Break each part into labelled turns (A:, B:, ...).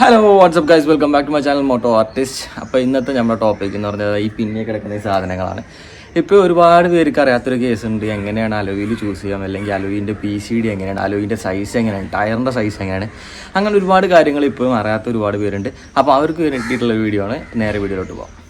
A: Hello what's up guys welcome back to my channel moto artist അപ്പോൾ ഇന്നത്തെ നമ്മുടെ topic എന്ന് പറഞ്ഞാൽ ഈ പിന്നെ കിടക്കുന്ന ഈ സാധനങ്ങളാണ്. ഇപ്പോൾ ഒരുപാട് പേർക്ക് അറിയാത്തൊരു കേസ് ഉണ്ട്. എങ്ങനെയാണ് അലോയിൽ ചൂസ് ചെയ്യാം? അല്ലെങ്കിൽ അലോയിന്റെ പി സി ഡി എങ്ങനെയാണ്? അലോയിന്റെ സൈസ് എങ്ങനെയാണ്? ടയറിന്റെ സൈസ് എങ്ങനെയാണ്? അങ്ങനെ ഒരുപാട് കാര്യങ്ങൾ ഇപ്പോഴും അറിയാത്ത ഒരുപാട് പേരുണ്ട്. അപ്പോൾ അവർക്ക് വേണ്ടിയിട്ടുള്ള വീഡിയോ ആണ്. നേരെ വീഡിയോയിലോട്ട് പോകാം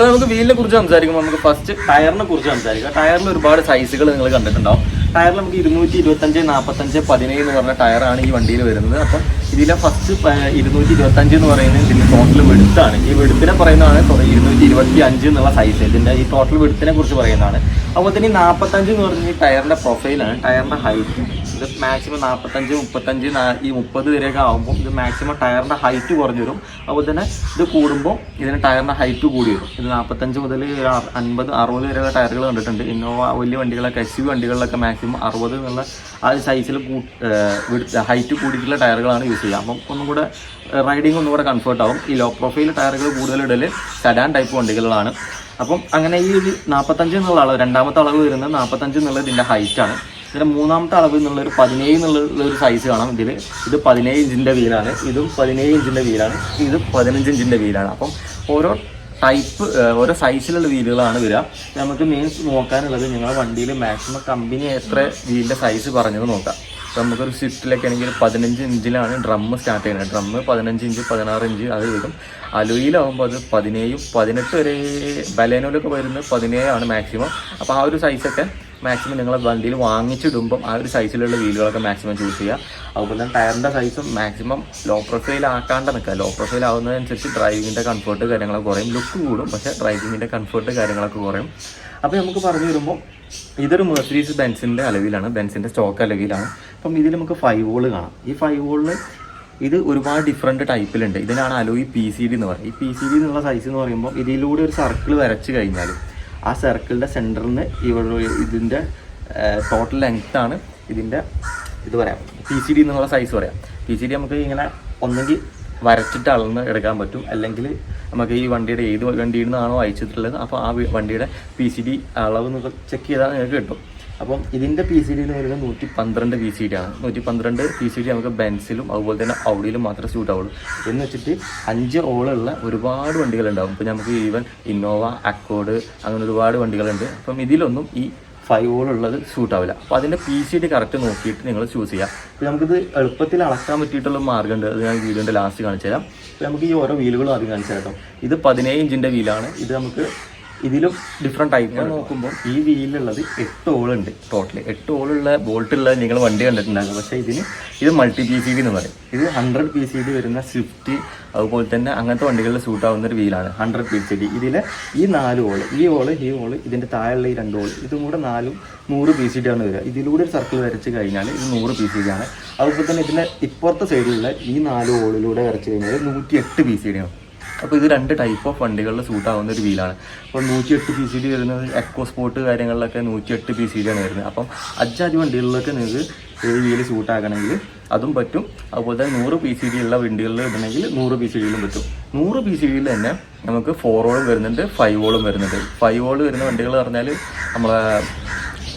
A: സോ നമുക്ക് വീലിനെ കുറിച്ച് സംസാരിക്കുമ്പോൾ നമുക്ക് ഫസ്റ്റ് ടയറിനെ കുറിച്ച് സംസാരിക്കാം. ടയറിൽ ഒരുപാട് സൈസുകൾ നിങ്ങൾ കണ്ടിട്ടുണ്ടാവും. ടയറിൽ നമുക്ക് ഇരുന്നൂറ്റി ഇരുപത്തഞ്ച് നാൽപ്പത്തഞ്ച് പതിനേഴ് എന്ന് പറഞ്ഞ ടയറാണ് ഈ വണ്ടിയിൽ വരുന്നത്. അപ്പം ഇതിലെ ഫസ്റ്റ് ഇരുന്നൂറ്റി ഇരുപത്തഞ്ച് എന്ന് പറയുന്നത് ഇതിന്റെ ടോട്ടൽ വെടുത്താണ് ഈ വെടുപ്പിനെ പറയുന്നതാണ് ഇരുന്നൂറ്റി ഇരുപത്തി അഞ്ച് എന്നുള്ള സൈസ് ഇതിന്റെ ഈ ടോട്ടൽ വെടുത്തിനെ കുറിച്ച് പറയുന്നതാണ്. അതുപോലെ തന്നെ നാൽപ്പത്തഞ്ച് എന്ന് പറഞ്ഞ ടയറിന്റെ പ്രൊഫൈലാണ് ടയറിന്റെ ഹൈറ്റ് ഇത് മാക്സിമം നാൽപ്പത്തഞ്ച് മുപ്പത്തഞ്ച് ഈ മുപ്പത് വരെയൊക്കെ ആകുമ്പോൾ ഇത് മാക്സിമം ടയറിന്റെ ഹൈറ്റ് കുറഞ്ഞു വരും അതുപോലെ തന്നെ ഇത് കൂടുമ്പോൾ ഇതിന് ടയറിന്റെ ഹൈറ്റ് കൂടി വരും ഇത് നാൽപ്പത്തഞ്ച് മുതൽ അൻപത് അറുപത് വരെയുള്ള ടയറുകൾ കണ്ടിട്ടുണ്ട്. ഇന്നോവ വലിയ വണ്ടികളൊക്കെ എസ് യു വണ്ടികളിലൊക്കെ മാക്സിമം അറുപത് എന്നുള്ള ആ ഒരു സൈസിൽ ഹൈറ്റ് കൂടിയിട്ടുള്ള ടയറുകളാണ് യൂസ് ചെയ്യുക. അപ്പം ഒന്നും കൂടെ റൈഡിങ് ഒന്നും കൂടെ കംഫർട്ട് ആവും. ഈ ലോ പ്രൊഫൈൽ ടയറുകൾ കൂടുതൽ ഇടൽ സഡാൻ ടൈപ്പ് വണ്ടികളാണ്. അപ്പം അങ്ങനെ ഈ ഒരു നാൽപ്പത്തഞ്ച് എന്നുള്ള അളവ് രണ്ടാമത്തെ അളവ് വരുന്നത് നാൽപ്പത്തഞ്ച് എന്നുള്ളത് ഇതിന്റെ ഹൈറ്റാണ് ഇതിന്റെ മൂന്നാമത്തെ അളവ് എന്നുള്ള ഒരു പതിനേഴ് എന്നുള്ള ഒരു സൈസ് കാണാം ഇതിൽ ഇത് പതിനേഴ് ഇഞ്ചിന്റെ വീലാണ്. ഇതും പതിനേഴ് ഇഞ്ചിന്റെ വീലാണ്. ഇത് പതിനഞ്ച് ഇഞ്ചിന്റെ വീലാണ്. അപ്പം ഓരോ ടൈപ്പ് ഓരോ സൈസിലുള്ള വീലുകളാണ് വരിക. നമുക്ക് മെയിൻസ് നോക്കാനുള്ളത് നിങ്ങളുടെ വണ്ടിയിൽ മാക്സിമം കമ്പനി എത്ര വീലിന്റെ സൈസ് പറഞ്ഞത് നോക്കാം. ഇപ്പം നമുക്കൊരു സ്വിഫ്റ്റിലൊക്കെ ആണെങ്കിൽ പതിനഞ്ച് ഇഞ്ചിലാണ് ഡ്രം സ്റ്റാർട്ട് ചെയ്യുന്നത്. ഡ്രം പതിനഞ്ച് ഇഞ്ച് പതിനാറ് ഇഞ്ച് അത് വരും. അലുയിലാവുമ്പോൾ അത് പതിനേഴും പതിനെട്ട് വരെ ബലേനോയിലൊക്കെ വരുന്നത് പതിനേഴാണ് മാക്സിമം അപ്പോൾ ആ ഒരു സൈസൊക്കെ മാക്സിമം നിങ്ങൾ വണ്ടിയിൽ വാങ്ങിച്ചിടുമ്പം ആ ഒരു സൈസിലുള്ള വീലുകളൊക്കെ മാക്സിമം ചൂസ് ചെയ്യുക. അതുപോലെ തന്നെ ടയറിന്റെ സൈസും മാക്സിമം ലോ പ്രൊഫൈൽ ആക്കാണ്ട് നിൽക്കുക. ലോ പ്രൊഫൈൽ ആവുന്നതനുസരിച്ച് ഡ്രൈവിങ്ങിന്റെ കംഫർട്ട് കാര്യങ്ങളൊക്കെ കുറയും. ലുക്ക് കൂടും പക്ഷേ ഡ്രൈവിങ്ങിന്റെ കംഫർട്ട് കാര്യങ്ങളൊക്കെ കുറയും. അപ്പോൾ നമുക്ക് പറഞ്ഞു വരുമ്പോൾ ഇതൊരു മെർസീസ് ബെൻസിന്റെ അലവിലാണ്. ബെൻസിന്റെ സ്റ്റോക്ക് അലവിലാണ്. അപ്പം ഇതിൽ നമുക്ക് ഫൈവ് വോൾ കാണാം. ഈ ഫൈവ് വോളിൽ ഇത് ഒരുപാട് ഡിഫറെന്റ് ടൈപ്പിലുണ്ട് ഇതിനാണ് അലോയി പി സി ഡി എന്ന് പറയുന്നത്. ഈ പി സി ഡി എന്നുള്ള സൈസ് എന്ന് പറയുമ്പോൾ ഇതിലൂടെ ഒരു സർക്കിൾ വരച്ച് കഴിഞ്ഞാൽ ആ സർക്കിളിന്റെ സെന്ററിൽ നിന്ന് ഇവിടെ ഇതിന്റെ ടോട്ടൽ ലെങ്ത് ആണ് ഇതിന്റെ ഇത് പറയാം. പി സി ഡി എന്നുള്ള സൈസ് പറയാം. പി സി ഡി നമുക്ക് ഇങ്ങനെ ഒന്നെങ്കിൽ വരച്ചിട്ട് അളന്ന് എടുക്കാൻ പറ്റും. അല്ലെങ്കിൽ നമുക്ക് ഈ വണ്ടിയുടെ ഏത് വണ്ടിയിൽ നിന്നാണോ അയച്ചിട്ടുള്ളത് അപ്പോൾ ആ വണ്ടിയുടെ പി സി ഡി അളവ് ചെക്ക് ചെയ്താൽ നിങ്ങൾക്ക് കിട്ടും. അപ്പം ഇതിന്റെ പി സി ഡി എന്ന് പറയുന്നത് നൂറ്റി പന്ത്രണ്ട് പി സി ഡി ആണ്. നൂറ്റി പന്ത്രണ്ട് പി സി ഡി നമുക്ക് ബെൻസിലും അതുപോലെ തന്നെ ഔഡിയിലും മാത്രമേ സ്യൂട്ട് ആവുള്ളൂ. എന്ന് വെച്ചിട്ട് അഞ്ച് ഓളുള്ള ഒരുപാട് വണ്ടികളുണ്ടാവും ഇപ്പം നമുക്ക് ഈവൻ ഇന്നോവ അക്കോഡ് അങ്ങനെ ഒരുപാട് വണ്ടികളുണ്ട്. അപ്പം ഇതിലൊന്നും ഈ ഫൈവ് ഉള്ളത് സൂട്ട് ആവില്ല. അപ്പോൾ അതിന്റെ പി സി ഡി കറക്റ്റ് നോക്കിയിട്ട് നിങ്ങൾ ചൂസ് ചെയ്യാം. അപ്പോൾ നമുക്കിത് എളുപ്പത്തിൽ അളക്കാൻ പറ്റിയിട്ടുള്ള മാർഗമുണ്ട്. അത് ഞാൻ വീഡിയോന്റെ ലാസ്റ്റ് കാണിച്ചു തരാം അപ്പോൾ നമുക്ക് ഈ ഓരോ വീലുകളും ആദ്യം കാണിച്ചു തരാം ഇത് പതിനേഴ് ഇഞ്ചിന്റെ വീലാണ് ഇത് നമുക്ക് ഇതിലും ഡിഫറെന്റ് ടൈപ്പ് നോക്കുമ്പോൾ ഈ വീലിലുള്ളത് എട്ട് ഓളുണ്ട് ടോട്ടലി എട്ട് ഓളുള്ള ബോൾട്ടുള്ള നിങ്ങൾ വണ്ടി കണ്ടിട്ടുണ്ടാകും. പക്ഷേ ഇതിന് ഇത് മൾട്ടി പി സി ഡി എന്ന് പറയും. ഇത് ഹൺഡ്രഡ് പി സി ഡി വരുന്ന സ്വിഫ്റ്റ് അതുപോലെ തന്നെ അങ്ങനത്തെ വണ്ടികളിൽ സൂട്ട് ആവുന്ന ഒരു വീലാണ് ഹൺഡ്രഡ് പി സി ഡി ഇതിൽ ഈ നാല് ഓൾ ഈ ഓൾ ഈ ഓൾ ഇതിന്റെ താഴെയുള്ള ഈ രണ്ട് ഓൾ ഇതും കൂടെ നാലും നൂറ് പി സി ഡി ആണ് വരിക. ഇതിലൂടെ ഒരു സർക്കിൾ വരച്ച് കഴിഞ്ഞാൽ ഇത് നൂറ് പി സി ഡി ആണ്. അതുപോലെ തന്നെ ഇതിന്റെ ഇപ്പുറത്തെ സൈഡിലുള്ള ഈ നാല് ഓളിലൂടെ വരച്ച് കഴിഞ്ഞാൽ നൂറ്റി എട്ട് പി സി ഡി ആണ്. അപ്പോൾ ഇത് രണ്ട് ടൈപ്പ് ഓഫ് വണ്ടികളിൽ സൂട്ട് ആവുന്ന ഒരു വീലാണ് അപ്പോൾ നൂറ്റി എട്ട് പി സി ഡി വരുന്നത് എക്കോ സ്പോർട്ട് കാര്യങ്ങളിലൊക്കെ നൂറ്റി എട്ട് പി സി ഡി ആണ് വരുന്നത്. അപ്പം അജാതി വണ്ടികളിലൊക്കെ നിങ്ങൾക്ക് ഈ വീൽ സൂട്ട് ആക്കണമെങ്കിൽ അതും പറ്റും. അതുപോലെ തന്നെ നൂറ് പി സി ഡി ഉള്ള വണ്ടികളിൽ ഇടണമെങ്കിൽ നൂറ് പി സി ഡിയിലും പറ്റും. നൂറ് പി സി ഡിയിൽ തന്നെ നമുക്ക് ഫോർ ഓളും വരുന്നുണ്ട് ഫൈവ് ഓളും വരുന്നുണ്ട്. ഫൈവ് ഓൾ വരുന്ന വണ്ടികൾ പറഞ്ഞാൽ നമ്മളെ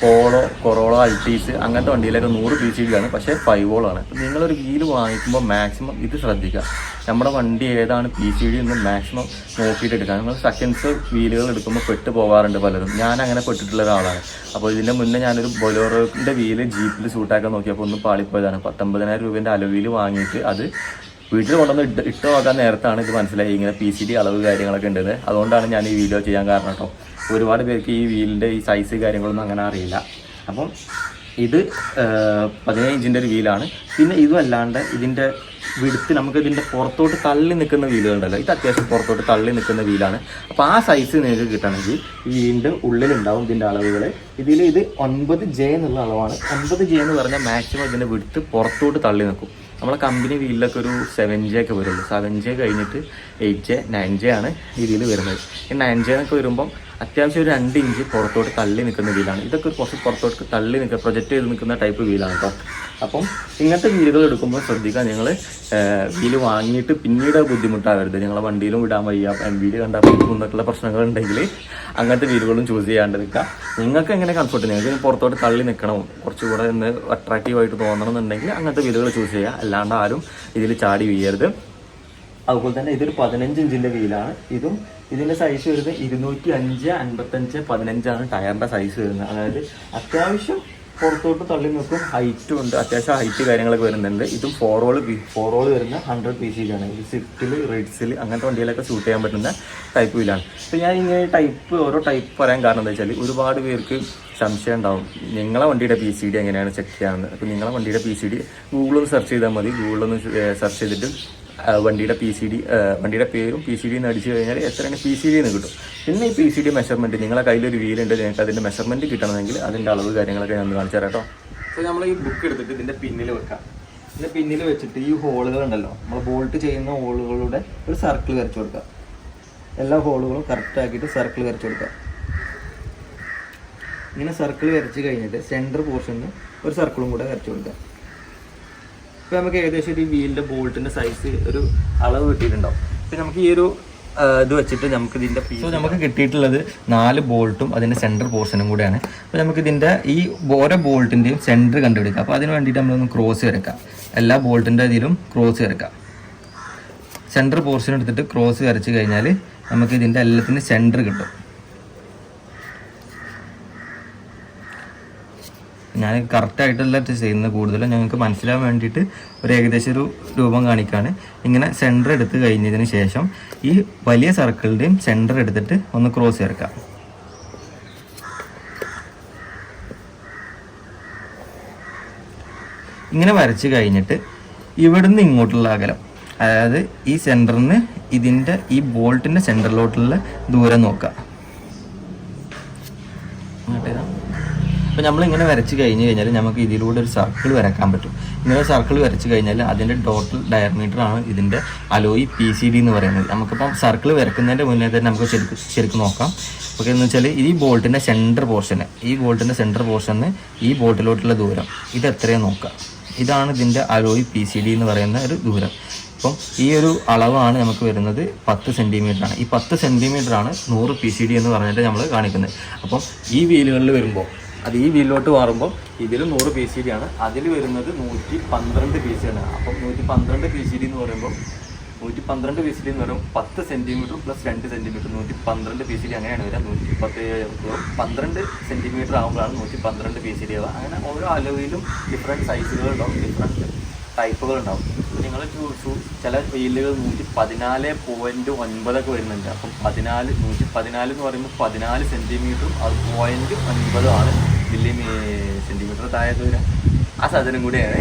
A: പോളോ കൊറോളോ അൾട്ടീസ് അങ്ങനത്തെ വണ്ടിയിലൊക്കെ നൂറ് പി സി ആണ്. പക്ഷേ ഫൈവ് വോളാണ് നിങ്ങളൊരു വീൽ വാങ്ങിക്കുമ്പോൾ മാക്സിമം ഇത് ശ്രദ്ധിക്കുക. നമ്മുടെ വണ്ടി ഏതാണ് പി സി ഡി എന്ന് മാക്സിമം നോക്കിയിട്ട് എടുക്കുക. നിങ്ങൾ സെക്കൻഡ്സ് വീലുകൾ എടുക്കുമ്പോൾ പെട്ട് പോകാറുണ്ട് പലരും ഞാൻ അങ്ങനെ പെട്ടിട്ടുള്ള ഒരാളാണ്. അപ്പോൾ ഇതിന്റെ മുന്നേ ഞാനൊരു ബൊലോറോന്റെ വീൽ ജീപ്പിൽ സൂട്ടാക്കാൻ നോക്കിയപ്പോൾ ഒന്ന് പാളിപ്പോയതാണ്. പത്തൊമ്പതിനായിരം രൂപേന്റെ അലവീൽ വാങ്ങിയിട്ട് അത് വീട്ടിൽ കൊണ്ടുവന്ന് ഇട്ട് ഇട്ട് നോക്കാൻ നേരത്താണ് ഇത് മനസ്സിലായി. ഇങ്ങനെ പി സി ഡി അളവ് കാര്യങ്ങളൊക്കെ ഉണ്ടെന്ന് അതുകൊണ്ടാണ് ഞാൻ ഈ വീഡിയോ ചെയ്യാൻ കാരണം കേട്ടോ. ഒരുപാട് പേർക്ക് ഈ വീലിന്റെ ഈ സൈസ് കാര്യങ്ങളൊന്നും അങ്ങനെ അറിയില്ല. അപ്പം ഇത് പതിനേഴ് ഇഞ്ചിന്റെ ഒരു വീലാണ്. പിന്നെ ഇതും അല്ലാണ്ട് ഇതിന്റെ വിടുത്ത് നമുക്ക് ഇതിന്റെ പുറത്തോട്ട് തള്ളി നിൽക്കുന്ന വീലുകളുണ്ടല്ലോ ഇത് അത്യാവശ്യം പുറത്തോട്ട് തള്ളി നിൽക്കുന്ന വീലാണ്. അപ്പോൾ ആ സൈസ് നിങ്ങൾക്ക് കിട്ടണമെങ്കിൽ വീലിന്റെ ഉള്ളിലുണ്ടാവും ഇതിന്റെ അളവുകൾ ഇതിൽ ഇത് ഒൻപത് ജെ എന്നുള്ള അളവാണ്. ഒൻപത് ജെ എന്ന് പറഞ്ഞാൽ മാക്സിമം ഇതിന്റെ വിടുത്ത് പുറത്തോട്ട് തള്ളി നിൽക്കും. നമ്മളെ കമ്പനി വീലിലൊക്കെ ഒരു സെവൻ ജെ ഒക്കെ വരുള്ളൂ. സെവൻ ജെ കഴിഞ്ഞിട്ട് എയ്റ്റ് ജെ നയൻ ജെ ആണ് ഇതിൽ വരുന്നത്. ഈ നയൻ ജെ എന്നൊക്കെ വരുമ്പം അത്യാവശ്യം ഒരു രണ്ട് ഇഞ്ച് പുറത്തോട്ട് തള്ളി നിൽക്കുന്ന വീലാണ്. ഇതൊക്കെ കുറച്ച് പുറത്തോട്ട് തള്ളി നിൽക്കുക പ്രൊജക്റ്റ് ചെയ്ത് നിൽക്കുന്ന ടൈപ്പ് വീലാണ് കേട്ടോ അപ്പം ഇങ്ങനത്തെ വീലുകൾ എടുക്കുമ്പോൾ ശ്രദ്ധിക്കുക നിങ്ങൾ വീൽ വാങ്ങിയിട്ട് പിന്നീട് ബുദ്ധിമുട്ടാവരുത്. നിങ്ങളെ വണ്ടിയിലും വിടാൻ വയ്യ എം വീട് കണ്ടാൽ എന്നൊക്കെയുള്ള പ്രശ്നങ്ങളുണ്ടെങ്കിൽ അങ്ങനത്തെ വീലുകളും ചൂസ് ചെയ്യാണ്ട് നിൽക്കുക. നിങ്ങൾക്ക് എങ്ങനെ കംഫർട്ട് നിങ്ങൾക്ക് പുറത്തോട്ട് തള്ളി നിൽക്കണം. കുറച്ചുകൂടെ ഒന്ന് തോന്നണം എന്നുണ്ടെങ്കിൽ അങ്ങനത്തെ വീലുകൾ ചൂസ് ചെയ്യുക. അല്ലാണ്ട് ആരും ഇതിൽ ചാടി വീഴരുത്. അതുപോലെ തന്നെ ഇതൊരു പതിനഞ്ച് ഇഞ്ചിന്റെ വീലാണ്. ഇതും ഇതിന്റെ സൈസ് വരുന്നത് ഇരുന്നൂറ്റി അഞ്ച് അൻപത്തഞ്ച് പതിനഞ്ചാണ് ടയറിന്റെ സൈസ് വരുന്നത്. അതായത് അത്യാവശ്യം പുറത്തോട്ട് തള്ളി നിൽക്കും. ഹൈറ്റും ഉണ്ട്. അത്യാവശ്യം ഹൈറ്റ് കാര്യങ്ങളൊക്കെ വരുന്നുണ്ട്. ഇതും ഫോറോൾ ഫോറോൾ വരുന്ന ഹൺഡ്രഡ് പി സിയിലാണ് ഇത് സ്വിഫ്റ്റിൽ റെഡ്സിൽ അങ്ങനത്തെ വണ്ടിയിലൊക്കെ ഷൂട്ട് ചെയ്യാൻ പറ്റുന്ന ടൈപ്പ് വീലാണ് അപ്പോൾ ഞാൻ ഇങ്ങനെ ടൈപ്പ് ഓരോ ടൈപ്പ് പറയാൻ കാരണം എന്താ വെച്ചാൽ ഒരുപാട് പേർക്ക് സംശയം ഉണ്ടാവും. നിങ്ങളെ വണ്ടിയുടെ പി സി ഡി എങ്ങനെയാണ് ചെക്ക് ചെയ്യാമെന്ന് അപ്പോൾ നിങ്ങളെ വണ്ടിയുടെ പി സി ഡി ഗൂഗിളൊന്ന് സെർച്ച് ചെയ്താൽ മതി. ഗൂഗിളൊന്ന് സെർച്ച് ചെയ്തിട്ട് വണ്ടിയുടെ പി സി ഡി വണ്ടിയുടെ പേരും പി സി ഡി എന്ന് അടിച്ചു കഴിഞ്ഞാൽ എത്രയാണ് പി സി ഡി എന്ന് കിട്ടും. പിന്നെ ഈ പി സി ഡി മെഷർമെന്റ് നിങ്ങളെ കയ്യിലൊരു വീലുണ്ട് നിങ്ങൾക്ക് അതിന്റെ മെഷർമെന്റ് കിട്ടണമെങ്കിൽ അതിന്റെ അളവ് കാര്യങ്ങളൊക്കെ ഞാൻ കാണിച്ചു തരാം കേട്ടോ. നമ്മൾ ഈ ബുക്ക് എടുത്തിട്ട് ഇതിന്റെ പിന്നിൽ വെക്കാം. ഇതിന്റെ പിന്നിൽ വെച്ചിട്ട് ഈ ഹോളുകൾ ഉണ്ടല്ലോ നമ്മൾ ബോൾട്ട് ചെയ്യുന്ന ഹോളുകളുടെ ഒരു സർക്കിൾ വരച്ചു കൊടുക്കുക. എല്ലാ ഹോളുകളും കറക്റ്റ് ആക്കിയിട്ട് സർക്കിൾ വരച്ചു കൊടുക്കുക. ഇങ്ങനെ സർക്കിൾ വരച്ച് കഴിഞ്ഞിട്ട് സെന്റർ പോർഷനിൽ ഒരു സർക്കിളും കൂടെ വരച്ചു കൊടുക്കുക. ഇപ്പൊ നമുക്ക് ഏകദേശം ഒരു വീലിന്റെ ബോൾട്ടിന്റെ സൈസ് ഒരു അളവ് കിട്ടിയിട്ടുണ്ടാവും. ഇപ്പൊ നമുക്ക് ഈ ഒരു ഇത് വെച്ചിട്ട് നമുക്ക് ഇതിന്റെ സോ നമുക്ക് കിട്ടിയിട്ടുള്ളത് നാല് ബോൾട്ടും അതിന്റെ സെന്റർ പോർഷനും കൂടെയാണ്. അപ്പോൾ നമുക്ക് ഇതിന്റെ ഈ ഓരോ ബോൾട്ടിന്റെയും സെന്റർ കണ്ടുപിടിക്കാം. അപ്പോൾ അതിന് വേണ്ടിയിട്ട് നമ്മളൊന്ന് ക്രോസ് വരക്കാം എല്ലാ ബോൾട്ടിന്റെ ഇതിലും ക്രോസ് വരക്കാം സെന്റർ പോർഷൻ എടുത്തിട്ട് ക്രോസ് വരച്ച് കഴിഞ്ഞാൽ നമുക്ക് ഇതിന്റെ എല്ലാത്തിന്റെ സെന്റർ കിട്ടും. ഞാൻ കറക്റ്റായിട്ടല്ല ചെയ്യുന്നത് കൂടുതലും ഞങ്ങൾക്ക് മനസ്സിലാവാൻ വേണ്ടിയിട്ട് ഒരു ഏകദേശം ഒരു രൂപം കാണിക്കാണ്. ഇങ്ങനെ സെന്റർ എടുത്ത് കഴിഞ്ഞതിന് ശേഷം ഈ വലിയ സർക്കിളിന്റെയും സെന്റർ എടുത്തിട്ട് ഒന്ന് ക്രോസ് ചേർക്കാം. ഇങ്ങനെ വരച്ച് കഴിഞ്ഞിട്ട് ഇവിടുന്ന് ഇങ്ങോട്ടുള്ള അകലം അതായത് ഈ സെന്ററിന് ഇതിന്റെ ഈ ബോൾട്ടിന്റെ സെന്ററിലോട്ടുള്ള ദൂരം നോക്കാം അപ്പോൾ നമ്മൾ ഇങ്ങനെ വരച്ച് കഴിഞ്ഞ് കഴിഞ്ഞാൽ നമുക്ക് ഇതിലൂടെ ഒരു സർക്കിൾ വരക്കാൻ പറ്റും. ഇങ്ങനെ സർക്കിൾ വരച്ച് കഴിഞ്ഞാൽ അതിന്റെ ടോട്ടൽ ഡയമീറ്റർ ആണ് ഇതിന്റെ അലോയി പി സി ഡി എന്ന് പറയുന്നത്. നമുക്കിപ്പം സർക്കിൾ വരക്കുന്നതിന്റെ മുന്നേ തന്നെ നമുക്ക് ശരിക്കും ശരിക്കും നോക്കാം. ഓക്കെ എന്ന് വെച്ചാൽ ഈ ബോൾട്ടിന്റെ സെന്റർ പോർഷന് ഈ ബോൾട്ടിന്റെ സെന്റർ പോർഷന് ഈ ബോൾട്ടിലോട്ടുള്ള ദൂരം ഇത് എത്രയും നോക്കാം ഇതാണ് ഇതിന്റെ അലോയി പി സി ഡി എന്ന് പറയുന്ന ഒരു ദൂരം. അപ്പം ഈ ഒരു അളവാണ് നമുക്ക് വരുന്നത് പത്ത് സെന്റിമീറ്റർ ആണ്. ഈ പത്ത് സെന്റിമീറ്റർ ആണ് നൂറ് പി സി ഡി എന്ന് പറഞ്ഞിട്ട് നമ്മൾ കാണിക്കുന്നത്. അപ്പം ഈ വീലുകളിൽ വരുമ്പോൾ അത് ഈ വീലിലോട്ട് മാറുമ്പോൾ ഇതിൽ നൂറ് പി സി ഡി ആണ്. അതിൽ വരുന്നത് നൂറ്റി പന്ത്രണ്ട് പി സി ആണ്. അപ്പം നൂറ്റി പന്ത്രണ്ട് പി സി ഡി എന്ന് പറയുമ്പോൾ നൂറ്റി പന്ത്രണ്ട് പി സി ഡി എന്ന് പറയുമ്പോൾ പത്ത് സെന്റിമീറ്റർ പ്ലസ് രണ്ട് സെന്റിമീറ്റർ നൂറ്റി പന്ത്രണ്ട് പി സി ഡി അങ്ങനെയാണ് വരിക. നൂറ്റി പത്ത് പന്ത്രണ്ട് സെന്റിമീറ്റർ ആകുമ്പോഴാണ് നൂറ്റി പന്ത്രണ്ട് പി സി ഡി ആവുക അങ്ങനെ ഓരോ അലവിലും ഡിഫറെന്റ് സൈസുകളുണ്ടാവും ഡിഫറെന്റ് ടൈപ്പുകൾ ഉണ്ടാവും. നിങ്ങൾ ചില വീലുകൾ നൂറ്റി പതിനാല് പോയിന്റ് ഒൻപതൊക്കെ വരുന്നുണ്ട്. അപ്പം പതിനാല് നൂറ്റി പതിനാല് എന്ന് പറയുമ്പോൾ പതിനാല് സെന്റിമീറ്ററും അത് പോയിന്റ് ഒൻപതുമാണ് വലിയ സെന്റിമീറ്റർ താഴെ ദൂരം ആ സാധനം കൂടിയാണ്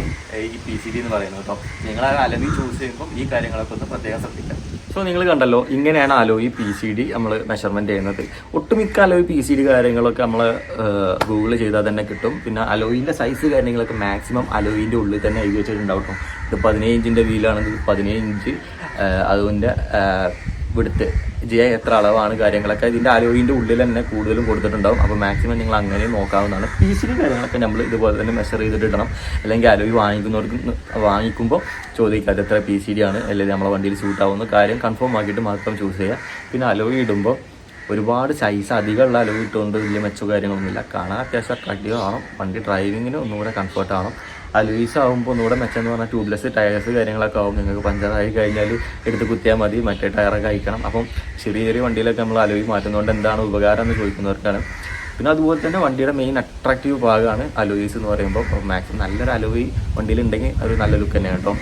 A: ഈ പി സി ഡി എന്ന് പറയുന്നത് കേട്ടോ. നിങ്ങൾ ആ അലവി ചൂസ് ചെയ്യുമ്പോൾ ഈ കാര്യങ്ങളൊക്കെ ഒന്ന് പ്രത്യേകം ശ്രദ്ധിക്കാം സോ നിങ്ങൾ കണ്ടല്ലോ ഇങ്ങനെയാണ് അലോയി പി സി ഡി നമ്മൾ മെഷർമെന്റ് ചെയ്യുന്നത്. ഒട്ടുമിക്ക അലോയി പി സി ഡി കാര്യങ്ങളൊക്കെ നമ്മൾ ഗൂഗിൾ ചെയ്താൽ തന്നെ കിട്ടും. പിന്നെ അലോയിന്റെ സൈസ് കാര്യങ്ങളൊക്കെ മാക്സിമം അലോയിന്റെ ഉള്ളിൽ തന്നെ എഴുതി വെച്ചിട്ടുണ്ടാവും ഇത് പതിനേഴ് വീലാണെങ്കിൽ പതിനേഴ് ഇഞ്ച് അതിന്റെ വിടുത്ത് ജയ എത്ര അളവാണ് കാര്യങ്ങളൊക്കെ ഇതിന്റെ അലോയിന്റെ ഉള്ളിൽ തന്നെ കൂടുതലും കൊടുത്തിട്ടുണ്ടാവും. അപ്പോൾ മാക്സിമം നിങ്ങൾ അങ്ങനെ നോക്കാവുന്നതാണ്. പീസിലും കാര്യങ്ങളൊക്കെ നമ്മൾ ഇതുപോലെ തന്നെ മെഷർ ചെയ്തിട്ട് ഇടണം. അല്ലെങ്കിൽ അലോയി വാങ്ങിക്കുന്നവർക്ക് വാങ്ങിക്കുമ്പോൾ ചോദിക്കാതെ എത്ര പി സി ഡി ആണ്? അല്ലെങ്കിൽ നമ്മളെ വണ്ടിയിൽ സൂട്ടാവുന്ന കാര്യം കൺഫേം ആക്കിയിട്ട് മാത്രം ചൂസ് ചെയ്യുക പിന്നെ അലോയി ഇടുമ്പോൾ ഒരുപാട് സൈസ് അധികമുള്ള അലോയി ഇട്ടുകൊണ്ട് വലിയ മെച്ചോ കാര്യങ്ങളൊന്നുമില്ല. കാണാൻ അത്യാവശ്യം അട്രാക്റ്റീവ് ആവണം വണ്ടി ഡ്രൈവിങ്ങിന് ഒന്നുകൂടെ കംഫർട്ട് ആവണം അലൂയിസ് ആകുമ്പോൾ ഒന്നുകൂടെ മെച്ചം പറഞ്ഞാൽ ട്യൂബ്ലെസ് ടയേഴ്സ് കാര്യങ്ങളൊക്കെ ആവും. നിങ്ങൾക്ക് പഞ്ചറായി കഴിഞ്ഞാൽ എടുത്ത് കുത്തിയാൽ മതി മറ്റേ ടയറൊക്കെ അയക്കണം. അപ്പം ചെറിയ ചെറിയ വണ്ടിയിലൊക്കെ നമ്മൾ അലുവി മാറ്റുന്നതുകൊണ്ട് എന്താണ് ഉപകാരം എന്ന് ചോദിക്കുന്നവർക്കാണ്. പിന്നെ അതുപോലെ തന്നെ വണ്ടിയുടെ മെയിൻ അട്രാക്റ്റീവ് ഭാഗമാണ് അലോയിസ് എന്ന് പറയുമ്പോൾ. മാക്സിമം നല്ലൊരു അലോയി വണ്ടിയിൽ ഉണ്ടെങ്കിൽ ഒരു നല്ല ലുക്ക് തന്നെയാണ് കേട്ടോ.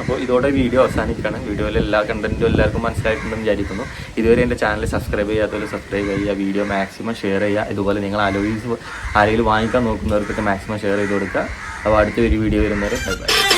A: അപ്പോൾ ഇതോടെ വീഡിയോ അവസാനിക്കുകയാണ് വീഡിയോയിൽ എല്ലാ കണ്ടന്റും എല്ലാവർക്കും മനസ്സിലായിട്ടുണ്ടെന്ന് വിചാരിക്കുന്നു. ഇതുവരെ എന്റെ ചാനൽ സബ്സ്ക്രൈബ് ചെയ്യാത്തവർ സബ്സ്ക്രൈബ് ചെയ്യുക വീഡിയോ മാക്സിമം ഷെയർ ചെയ്യുക. ഇതുപോലെ നിങ്ങൾ അലോയിസ് ആരെങ്കിലും വാങ്ങിക്കാൻ നോക്കുന്നവർക്കൊക്കെ മാക്സിമം ഷെയർ ചെയ്ത് കൊടുക്കുക. അപ്പോൾ അടുത്ത ഒരു വീഡിയോ വരുന്നവരെ ബൈ ബൈ